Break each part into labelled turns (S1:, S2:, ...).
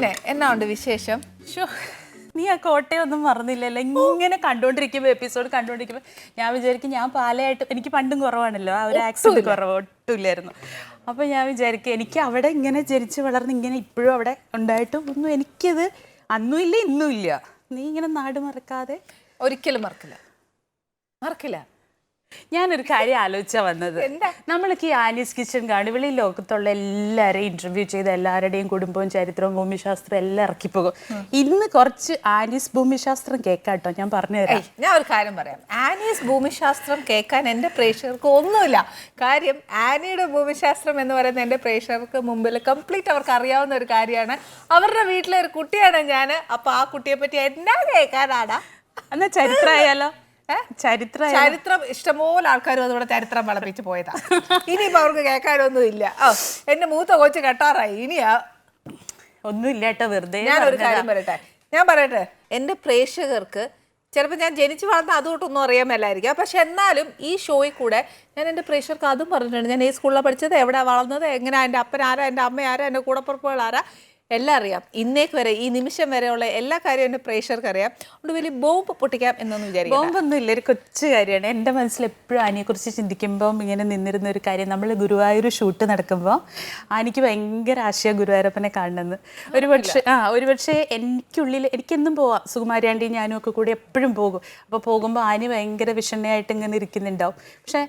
S1: പിന്നെ എന്നാ ഉണ്ട് വിശേഷം?
S2: നീ ആ കോട്ടയൊന്നും മറന്നില്ല മറന്നില്ലല്ലോ. ഇങ്ങനെ കണ്ടുകൊണ്ടിരിക്കുമ്പോൾ എപ്പിസോഡ് കണ്ടുകൊണ്ടിരിക്കുമ്പോൾ ഞാൻ വിചാരിക്കും ഞാൻ പാലയായിട്ട് എനിക്ക് പണ്ടും കുറവാണല്ലോ ആ ഒരു ആക്സിഡന്റ് കുറവ് ഒട്ടുമില്ലായിരുന്നു. അപ്പോൾ ഞാൻ വിചാരിക്കും എനിക്ക് അവിടെ ഇങ്ങനെ ജനിച്ച് വളർന്ന് ഇങ്ങനെ ഇപ്പോഴും അവിടെ ഉണ്ടായിട്ടും ഒന്നും എനിക്കത് അന്നും ഇല്ല ഇന്നും ഇല്ല. നീ ഇങ്ങനെ നാട് മറക്കാതെ?
S1: ഒരിക്കലും മറക്കില്ല. മറക്കില്ല.
S2: ഞാനൊരു കാര്യം ആലോചിച്ചാ വന്നത്? നമ്മളൊക്കെ ഈ ആനീസ് കിച്ചൺ കാണും. വെളി ലോകത്തുള്ള എല്ലാവരെയും ഇന്റർവ്യൂ ചെയ്ത് എല്ലാവരുടെയും കുടുംബവും ചരിത്രവും ഭൂമിശാസ്ത്രം എല്ലാം ഇറക്കിപ്പോകും. ഇന്ന് കുറച്ച് ആനീസ് ഭൂമിശാസ്ത്രം കേൾക്കാട്ടോ ഞാൻ പറഞ്ഞു
S1: തരാം ഞാൻ ഒരു കാര്യം പറയാം. ആനീസ് ഭൂമിശാസ്ത്രം കേൾക്കാൻ എന്റെ പ്രേക്ഷകർക്ക് ഒന്നുമില്ല. കാര്യം ആനിയുടെ ഭൂമിശാസ്ത്രം എന്ന് പറയുന്ന എന്റെ പ്രേക്ഷകർക്ക് മുമ്പിൽ കംപ്ലീറ്റ് അവർക്ക് അറിയാവുന്ന ഒരു കാര്യമാണ്. അവരുടെ വീട്ടിലെ ഒരു കുട്ടിയാണ് ഞാൻ. അപ്പൊ ആ കുട്ടിയെ പറ്റി എന്നാ കേൾക്കാനാടാ?
S2: എന്നാ ചരിത്രമായാലോ ചരിത്ര
S1: ചരിത്രം ഇഷ്ടംപോലെ ആൾക്കാരും അതുകൊണ്ട് ചരിത്രം വളപ്പിച്ച് പോയതാ. ഇനിയിപ്പോ അവർക്ക് കേൾക്കാനൊന്നും ഇല്ല. ഓ എന്റെ മൂത്ത കൊച്ച് കെട്ടാറായി. ഇനിയാ?
S2: ഒന്നുമില്ല കേട്ടോ വെറുതെ
S1: ഞാൻ ഒരു കാര്യം പറയട്ടെ? ഞാൻ പറയട്ടെ? എന്റെ പ്രേക്ഷകർക്ക് ചിലപ്പോൾ ഞാൻ ജനിച്ചു വളർന്ന അതുകൊണ്ടൊന്നും അറിയാൻ മേലായിരിക്കാം. പക്ഷെ എന്നാലും ഈ ഷോയിൽ കൂടെ ഞാൻ എന്റെ പ്രേക്ഷകർക്ക് അതും പറഞ്ഞിട്ടുണ്ട്. ഞാൻ ഈ സ്കൂളിൽ പഠിച്ചത്. എവിടെ വളർന്നത്? എങ്ങനെയാണ് എന്റെ അപ്പൻ ആരാ? എന്റെ അമ്മ ആരാ? എന്റെ കൂടപ്പുറപ്പുകൾ ആരാ? എല്ലാം അറിയാം. ഇന്നേക്ക് വരെ ഈ നിമിഷം വരെയുള്ള എല്ലാ കാര്യവും എന്റെ പ്രേക്ഷകർക്ക് അറിയാം. അതുകൊണ്ട് വലിയ ബോംബ് പൊട്ടിക്കാം എന്നൊന്നും വിചാരിക്കും
S2: ബോംബൊന്നും ഇല്ല ഒരു കൊച്ചു കാര്യമാണ്. എന്റെ മനസ്സിൽ എപ്പോഴും ആനയെക്കുറിച്ച് ചിന്തിക്കുമ്പം ഇങ്ങനെ നിന്നിരുന്ന ഒരു കാര്യം നമ്മൾ ഗുരുവായൂർ ഷൂട്ട് നടക്കുമ്പോൾ ആനയ്ക്ക് ഭയങ്കര ആശയ ഗുരുവായൂരപ്പനെ കാണണമെന്ന്. ഒരു പക്ഷേ ആ ഒരു പക്ഷേ എനിക്കുള്ളിൽ എനിക്കെന്നും പോവാം. സുകുമാരിയാണ്ടി ഞാനും ഒക്കെ കൂടി എപ്പോഴും പോകും. അപ്പോൾ പോകുമ്പോൾ ആനി ഭയങ്കര വിഷണ്ണയായിട്ട് ഇങ്ങനെ ഇരിക്കുന്നുണ്ടാവും. പക്ഷേ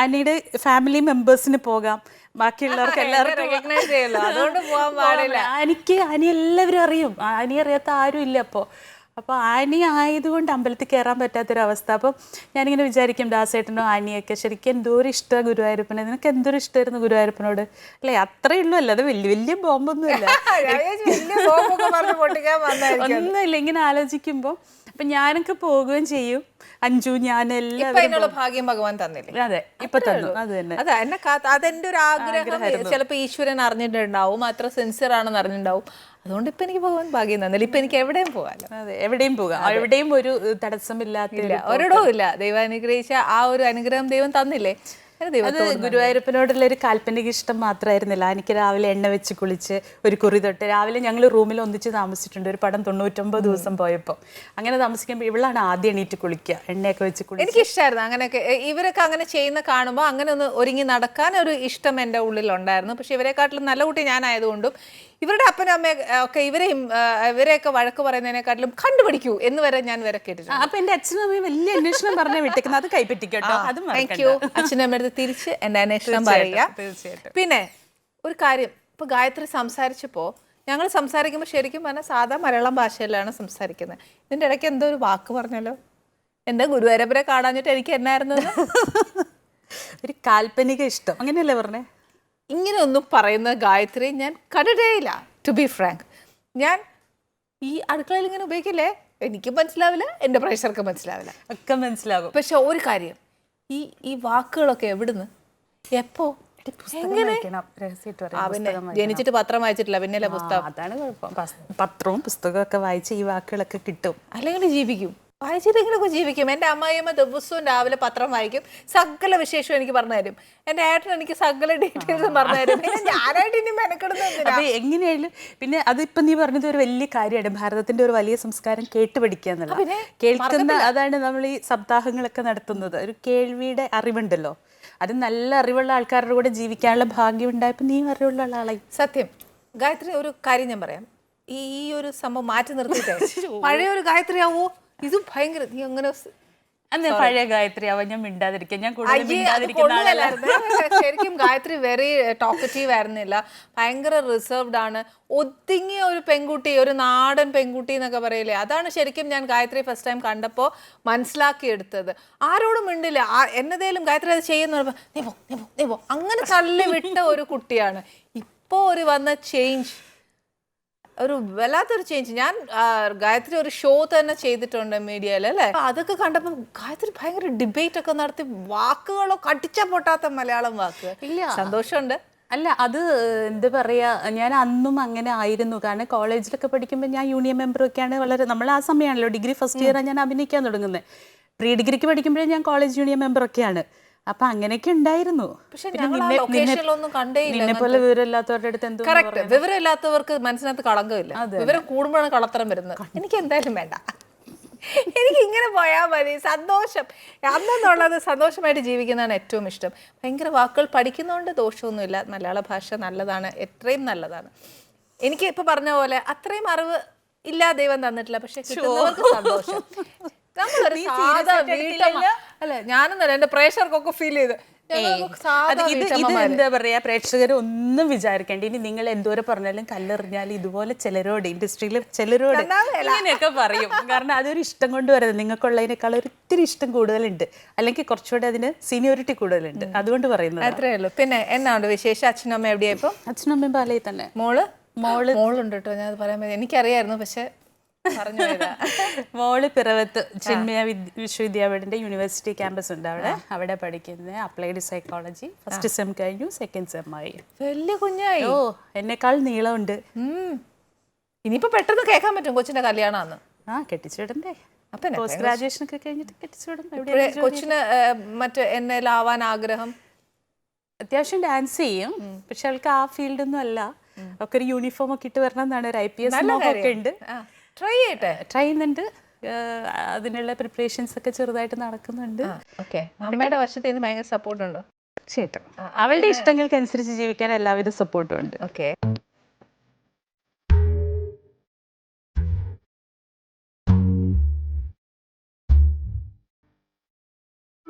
S2: ആനയുടെ ഫാമിലി മെമ്പേഴ്സിന് പോകാം. ബാക്കിയുള്ളവർക്ക് എല്ലാവർക്കും
S1: എനിക്ക് ചെയ്യല്ലോ. അതുകൊണ്ട് പോകാൻ പാടില്ല.
S2: എനിക്ക് ആനി എല്ലാവരും അറിയും. ആനി അറിയാത്ത ആരും ഇല്ല അപ്പോൾ അപ്പോൾ ആനി ആയതുകൊണ്ട് അമ്പലത്തിൽ കയറാൻ പറ്റാത്തൊരവസ്ഥ. അപ്പം ഞാനിങ്ങനെ വിചാരിക്കും ദാസേട്ടനോ ആനിയൊക്കെ ശരിക്കും എന്തോരം ഇഷ്ടമാണ് ഗുരുവായൂരപ്പനെ. നിനക്ക് എന്തോരം ഇഷ്ടമായിരുന്നു ഗുരുവായൂരപ്പനോട്? അല്ലേ അത്രേ ഉള്ളൂ. അല്ല അത് വലിയ
S1: വലിയ ബോംബൊന്നുമില്ല
S2: ഒന്നുമില്ല. ഇങ്ങനെ ആലോചിക്കുമ്പോൾ അപ്പം ഞാനൊക്കെ പോവുകയും ചെയ്യും. അഞ്ചു ഞാൻ
S1: അതിനുള്ള ഭാഗ്യം ഭഗവാൻ തന്നില്ലേ?
S2: അതെ ഇപ്പൊ തന്നു. അത് തന്നെ.
S1: അതാ എന്നെ അതെന്റെ ഒരു ആഗ്രഹം. ചിലപ്പോ ഈശ്വരൻ അറിഞ്ഞിട്ടുണ്ടാവും അത്ര സിൻസിയർ ആണെന്ന് അറിഞ്ഞിട്ടുണ്ടാവും. അതുകൊണ്ട് ഇപ്പൊ എനിക്ക് ഭഗവാൻ ഭാഗ്യം തന്നില്ല. ഇപ്പൊ എനിക്ക് എവിടെയും പോകാലോ.
S2: അതെ എവിടെയും പോകാം. എവിടെയും ഒരു തടസ്സമില്ലാത്ത
S1: ഒരിടവും ഇല്ല. ദൈവം അനുഗ്രഹിച്ച ആ ഒരു അനുഗ്രഹം ദൈവം തന്നില്ലേ?
S2: അത് ഗുരുവായൂരപ്പനോടുള്ള ഒരു കാൽപ്പനിക ഇഷ്ടം മാത്രമായിരുന്നില്ല. എനിക്ക് രാവിലെ എണ്ണ വെച്ച് കുളിച്ച് ഒരു കുറി തൊട്ട് രാവിലെ ഞങ്ങൾ റൂമിൽ ഒന്നിച്ച് താമസിച്ചിട്ടുണ്ട്. ഒരു പടം തൊണ്ണൂറ്റൊമ്പത് ദിവസം പോയപ്പോൾ അങ്ങനെ താമസിക്കുമ്പോൾ ഇവളാണ് ആദ്യം എണീറ്റ് കുളിക്കുക. എണ്ണയൊക്കെ വെച്ച് കുളിക്കുക
S1: എനിക്ക് ഇഷ്ടമായിരുന്നു അങ്ങനെയൊക്കെ ഇവരൊക്കെ അങ്ങനെ ചെയ്യുന്ന കാണുമ്പോൾ അങ്ങനെ ഒന്ന് ഒരുങ്ങി നടക്കാൻ ഒരു ഇഷ്ടം എന്റെ ഉള്ളിലുണ്ടായിരുന്നു. പക്ഷെ ഇവരെക്കാട്ടിലും നല്ല കുട്ടി ഞാനായതുകൊണ്ടും ഇവരുടെ അപ്പനും അമ്മയും ഒക്കെ ഇവരെയും ഇവരെയൊക്കെ വഴക്ക് പറയുന്നതിനെക്കാട്ടിലും കണ്ടുപിടിക്കൂ എന്ന് വരെ ഞാൻ വരെ കേട്ടിട്ടുണ്ട്.
S2: അപ്പൊ എന്റെ അച്ഛനും അമ്മയും വലിയ അന്വേഷണം പറഞ്ഞ വിട്ടേക്കുന്നത് അത് കൈപ്പറ്റിക്കട്ടോ. അത്
S1: താങ്ക് യു അച്ഛനും അമ്മയുടെ തിരിച്ച് എന്റെ അന്വേഷണം പറയുക.
S2: തീർച്ചയായിട്ടും.
S1: പിന്നെ ഒരു കാര്യം ഇപ്പൊ ഗായത്രി സംസാരിച്ചപ്പോ ഞങ്ങൾ സംസാരിക്കുമ്പോൾ ശരിക്കും പറഞ്ഞാൽ സാധാ മലയാളം ഭാഷയിലാണ് സംസാരിക്കുന്നത് ഇതിന്റെ ഇടയ്ക്ക് എന്തോ ഒരു വാക്ക് പറഞ്ഞല്ലോ. എന്താ ഗുരുവായൂരപ്പനെ കാണാഞ്ഞിട്ട് എനിക്ക് എന്നായിരുന്നു
S2: ഒരു കാൽപ്പനിക ഇഷ്ടം. അങ്ങനെയല്ലേ പറഞ്ഞേ?
S1: ഇങ്ങനെ ഒന്നും പറയുന്ന ഗായത്രി ഞാൻ കണ്ടിട്ടേയില്ല ടു ബി ഫ്രാങ്ക് ഞാൻ ഈ അടുക്കളയിൽ ഇങ്ങനെ ഉപയോഗിക്കില്ലേ? എനിക്ക് മനസ്സിലാവില്ല എന്റെ പ്രേക്ഷകർക്ക് മനസ്സിലാവില്ല.
S2: ഒക്കെ മനസ്സിലാകും.
S1: പക്ഷെ ഒരു കാര്യം ഈ ഈ വാക്കുകളൊക്കെ എവിടുന്ന്? എപ്പോ? ജനിച്ചിട്ട് പത്രം വായിച്ചിട്ടില്ല പിന്നെ പുസ്തകം?
S2: അതാണ് കുഴപ്പം. പത്രവും പുസ്തകമൊക്കെ വായിച്ച് ഈ വാക്കുകളൊക്കെ കിട്ടും.
S1: അല്ലെങ്കിൽ ജീവിക്കും. വായിച്ചിട്ടെങ്കിലൊക്കെ ജീവിക്കും. എന്റെ അമ്മായിയമ്മ ദിവസവും രാവിലെ പത്രം വായിക്കും. സകല വിശേഷം എനിക്ക് പറഞ്ഞു തരും. എന്റെ ഏട്ടൻ എനിക്ക് സകല ഡീറ്റെയിൽസ് പറഞ്ഞു തരും. പിന്നെ ഞാനായിട്ട് ഇനി മെനക്കെടുന്നത് എന്തിനാ?
S2: അപ്പൊ എങ്ങനെയായാലും പിന്നെ അതിപ്പോ നീ പറഞ്ഞത് ഒരു വലിയ കാര്യമാണ്. ഭാരതത്തിന്റെ ഒരു വലിയ സംസ്കാരം കേട്ട് പഠിക്കുക എന്നുള്ളത് കേൾക്കുന്ന അതാണ് നമ്മൾ ഈ സപ്താഹങ്ങളൊക്കെ നടത്തുന്നത്. ഒരു കേൾവിയുടെ അറിവുണ്ടല്ലോ. അത് നല്ല അറിവുള്ള ആൾക്കാരുടെ കൂടെ ജീവിക്കാനുള്ള ഭാഗ്യം ഉണ്ടായപ്പോൾ നീ അറിവുള്ള ആളായി.
S1: സത്യം. ഗായത്രി ഒരു കാര്യം ഞാൻ പറയാം. ഈ ഒരു സംഭവം മാറ്റി നിർത്തിയിട്ടേ. പഴയ ഒരു ഗായത്രി ആവോ ഇത് ഭയങ്കര നീ അങ്ങനെ
S2: അന്ന് പഴയ ഗായത്രി അവ ഞാൻ മിണ്ടാതിരിക്കാൻ ഞാൻ കൂടുതൽ.
S1: ശരിക്കും ഗായത്രി വെറി ടോക്കറ്റീവ് ആയിരുന്നില്ല. ഭയങ്കര റിസർവ്ഡ് ആണ്. ഒതുങ്ങിയ ഒരു പെൺകുട്ടി ഒരു നാടൻ പെൺകുട്ടി എന്നൊക്കെ പറയില്ലേ? അതാണ് ശരിക്കും ഞാൻ ഗായത്രി ഫസ്റ്റ് ടൈം കണ്ടപ്പോൾ മനസ്സിലാക്കിയെടുത്തത്. ആരോടും മിണ്ടില്ല. എന്നതേലും ഗായത്രി അത് ചെയ്യുന്ന നീ പോ നീ പോ അങ്ങനെ തള്ളി വിട്ട ഒരു കുട്ടിയാണ്. ഇപ്പോൾ ഒരു വന്ന ചേഞ്ച് ഒരു വല്ലാത്തൊരു ചേഞ്ച് ഞാൻ ഗായത്രി ഒരു ഷോ തന്നെ ചെയ്തിട്ടുണ്ട് മീഡിയയിൽ അല്ലേ? അതൊക്കെ കണ്ടപ്പോൾ ഗായത്രി ഭയങ്കര ഡിബേറ്റ് ഒക്കെ നടത്തി വാക്കുകളോ കടിച്ച പൊട്ടാത്ത മലയാളം വാക്ക്.
S2: ഇല്ല.
S1: സന്തോഷമുണ്ട്?
S2: അല്ല അത് എന്താ പറയുക ഞാൻ അന്നും അങ്ങനെ ആയിരുന്നു. കാരണം കോളേജിലൊക്കെ പഠിക്കുമ്പോൾ ഞാൻ യൂണിയൻ മെമ്പറൊക്കെയാണ് വളരെ നമ്മൾ ആ സമയമാണല്ലോ ഡിഗ്രി ഫസ്റ്റ് ഇയറാണ് ഞാൻ അഭിനയിക്കാൻ തുടങ്ങുന്നത് പ്രീ ഡിഗ്രിക്ക് പഠിക്കുമ്പോഴേ ഞാൻ കോളേജ് യൂണിയൻ മെമ്പറൊക്കെയാണ്. അപ്പൊ അങ്ങനെയൊക്കെ ഉണ്ടായിരുന്നു.
S1: പക്ഷെ
S2: പിന്നെ നിന്നെ- നിന്നെ-
S1: ലൊക്കേഷനിലൊന്നും കണ്ടേ ഇല്ല
S2: നിന്നെ പോലെ വിവരമില്ലാത്തവരുടെ അടുത്ത് എന്തോ
S1: കറക്റ്റ് വിവരമില്ലാത്തവർക്ക് മനസ്സിനകത്ത് കളങ്കമില്ല. വിവരം കൂടുമ്പോഴാണ് കളത്തരം വരുന്നത്. എനിക്ക് എന്തായാലും വേണ്ട. എനിക്ക് ഇങ്ങനെ പോയാൽ മതി. സന്തോഷം. അന്നെന്നുള്ളത് സന്തോഷമായിട്ട് ജീവിക്കുന്നതാണ് ഏറ്റവും ഇഷ്ടം. ഭയങ്കര വാക്കുകൾ പഠിക്കുന്നതുകൊണ്ട് ദോഷമൊന്നുമില്ല. മലയാള ഭാഷ നല്ലതാണ്. എത്രയും നല്ലതാണ്. എനിക്ക് ഇപ്പൊ പറഞ്ഞ പോലെ അത്രയും അറിവ് ഇല്ലാ ദൈവം തന്നിട്ടില്ല. പക്ഷെ കിട്ടുന്നവർക്ക് സന്തോഷം. നമ്മളൊരു സാധാ വീട്ടമ്മ അല്ലെ ഞാനൊന്നല്ല എന്റെ പ്രേക്ഷകർക്കൊക്കെ ഫീൽ ചെയ്ത്.
S2: അത് ഇത് ഇത് എന്താ പറയാ പ്രേക്ഷകർ ഒന്നും വിചാരിക്കേണ്ട. ഇനി നിങ്ങൾ എന്തോരം പറഞ്ഞാലും കല്ലെറിഞ്ഞാൽ ഇതുപോലെ ചിലരോട് ഇൻഡസ്ട്രിയിൽ ചിലരോട് ഇങ്ങനെയൊക്കെ പറയും. കാരണം അതൊരു ഇഷ്ടം കൊണ്ട് വരുന്നത് നിങ്ങൾക്കുള്ളതിനേക്കാൾ ഒത്തിരി ഇഷ്ടം കൂടുതലുണ്ട്. അല്ലെങ്കിൽ കുറച്ചുകൂടെ അതിന് സീനിയോറിറ്റി കൂടുതലുണ്ട്. അതുകൊണ്ട് പറയുന്നത്.
S1: അത്രേ ഉള്ളൂ. പിന്നെ എന്നാ ഉണ്ട് വിശേഷം? അച്ഛനമ്മ അമ്മ എവിടെയാ ഇപ്പം?
S2: അച്ഛനും അമ്മയും പാലയിൽ തന്നെ.
S1: മോൾ? മോൾ മോളുണ്ട് കേട്ടോ. ഞാൻ അത് പറയാൻ പറ്റും എനിക്കറിയായിരുന്നു പക്ഷെ
S2: മോൾ പിറവത്ത് ചിന്മയ വിശ്വവിദ്യാപീഠത്തിന്റെ യൂണിവേഴ്സിറ്റി ക്യാമ്പസ് ഉണ്ട് അവിടെ. അവിടെ പഠിക്കുന്നത് അപ്ലൈഡ് സൈക്കോളജി ഫസ്റ്റ് സെം കഴിഞ്ഞു സെക്കൻഡ് സെം ആയി.
S1: വലിയ കുഞ്ഞായി.
S2: ഓ എന്നെക്കാൾ നീളമുണ്ട്.
S1: ഇനിയിപ്പോ പെട്ടെന്ന് കേൾക്കാൻ പറ്റും കൊച്ചിന്റെ കല്യാണമാണ്
S2: ആ കെട്ടിച്ചുവിടണ്ടേ പോസ്റ്റ് ഗ്രാജുവേഷൻ ഒക്കെ കഴിഞ്ഞിട്ട് കെട്ടിച്ചുവിടും
S1: കൊച്ചിന് മറ്റേ മറ്റേ എന്നേലാവാൻ ആഗ്രഹം?
S2: അത്യാവശ്യം ഡാൻസ് ചെയ്യും. പക്ഷെ അവൾക്ക് ആ ഫീൽഡൊന്നും അല്ല. ഒക്കെ ഒരു യൂണിഫോം ഒക്കെ ഇട്ട് വരണം എന്നാണ് ഒരു ഐ പി എസ് ഒക്കെ ഉണ്ട്.
S1: ട്രൈ ചെയ്യട്ടെ.
S2: ട്രൈ ചെയ്യുന്നുണ്ട്. അതിനുള്ള പ്രിപ്പറേഷൻസ് ഒക്കെ ചെറുതായിട്ട് നടക്കുന്നുണ്ട്.
S1: ഓക്കെ അമ്മയുടെ വശത്ത് നിന്ന് ഭയങ്കര സപ്പോർട്ടുണ്ടോ
S2: ചേട്ടൻ അവളുടെ ഇഷ്ടങ്ങൾക്ക് അനുസരിച്ച് ജീവിക്കാൻ എല്ലാവിധ സപ്പോർട്ടും ഉണ്ട്.
S1: ഓക്കെ